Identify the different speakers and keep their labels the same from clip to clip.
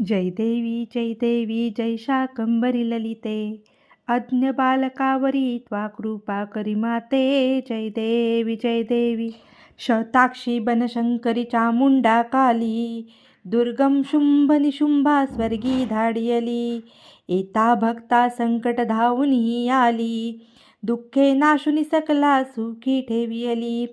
Speaker 1: जयदेवी जयदेवी जय देवी शाकंभरी ललिते. अज्ञ बालकावरी त्वा कृपा करी माते. जय देवी जय देवी. शताक्षी बनशंकरी चामुंडा काली. दुर्गम शुंभ निशुंभा स्वर्गी धाडियली येता भक्ता संकट धावूनही आली. दुःखे नाशुनी सकला सुखी ठेवियली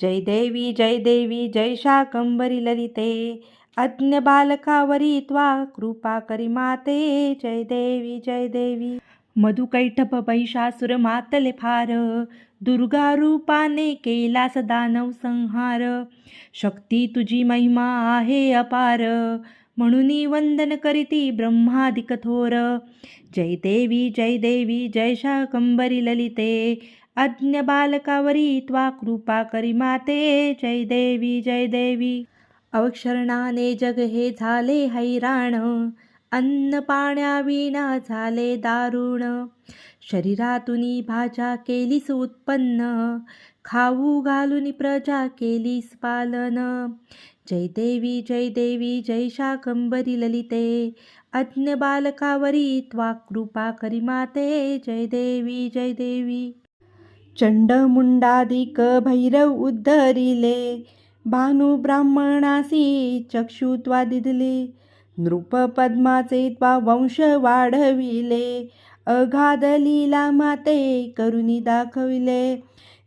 Speaker 1: जय देवी जय देवी जय शाकंभरी ललिते. अज्ञबालकावरी त्वा कृपा करी माते जय देवी जय देवी. मधुकैठप महिषासुर मातले फार दुर्गा रूपाने केलास दानव संहार. शक्ती तुझी महिमा आहे अपार म्हणून वंदन करीती ब्रह्मादिक थोर. जय देवी जय देवी जय शाकंबरी ललिते अज्ञ बालकावरी त्वा कृपा करी माते जय देवी जय देवी. अवक्षरणाने जग हे झाले हैराण अन्न पाण्याविना झाले दारुण. शरीरातून भाजा केलीस उत्पन्न खाऊ घालून प्रजा केलीस पालन. जय देवी जय देवी जय शाकंबरी ललिते अज्ञ बालकावरी त्वा कृपा करी माते. जय देवी जय देवी. चंडमुंडादिक भैरव उद्धरिले भानु ब्राह्मणासी चक्षुत्वा दिदले नृप पद्माचे त्वा वंश वाढविले अगाध लीला माते करुणी दाखविले.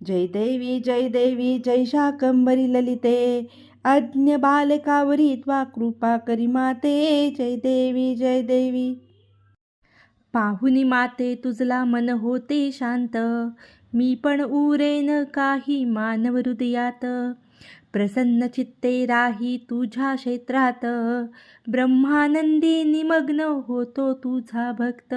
Speaker 1: जय देवी जय देवी जय शाकंबरी ललिते अज्ञ बालकावरी त्वा कृपा करी माते. जय देवी जय देवी. पाहुनी माते तुझला मन होते शांत. मी पण उरेन काही मानव हृदयात. प्रसन्न चित्ते राही तुझ्या क्षेत्रात. ब्रह्मानंदी निमग्न होतो तुझा भक्त.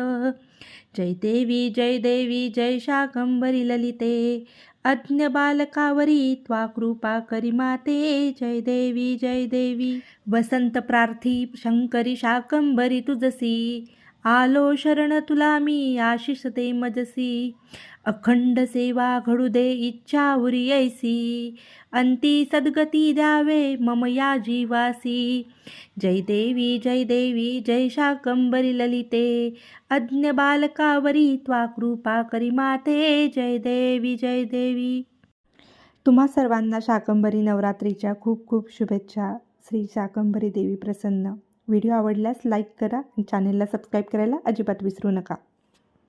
Speaker 1: जय देवी जय देवी जय शाकंबरी ललिते. अज्ञ बालकावरी त्वा कृपा करी माते. जय देवी जय देवी. वसंत प्रार्थी शंकरी शाकंबरी तुझसी आलो शरण तुला मी आशिष ते मजसी. अखंड सेवा घडू दे इच्छा उरी ऐसी. अंती सद्गती द्यावे मम या जीवासी. जय देवी जय देवी जय शाकंबरी ललिते. अज्ञ बालकावरी त्वा कृपा करी माते. जय देवी जय देवी. तुम्हा सर्वांना शाकंबरी नवरात्रीच्या खूप खूप शुभेच्छा. श्री शाकंभरी देवी प्रसन्न. व्हिडिओ आवडल्यास लाईक करा आणि चॅनेलला सबस्क्राईब करायला अजिबात विसरू नका.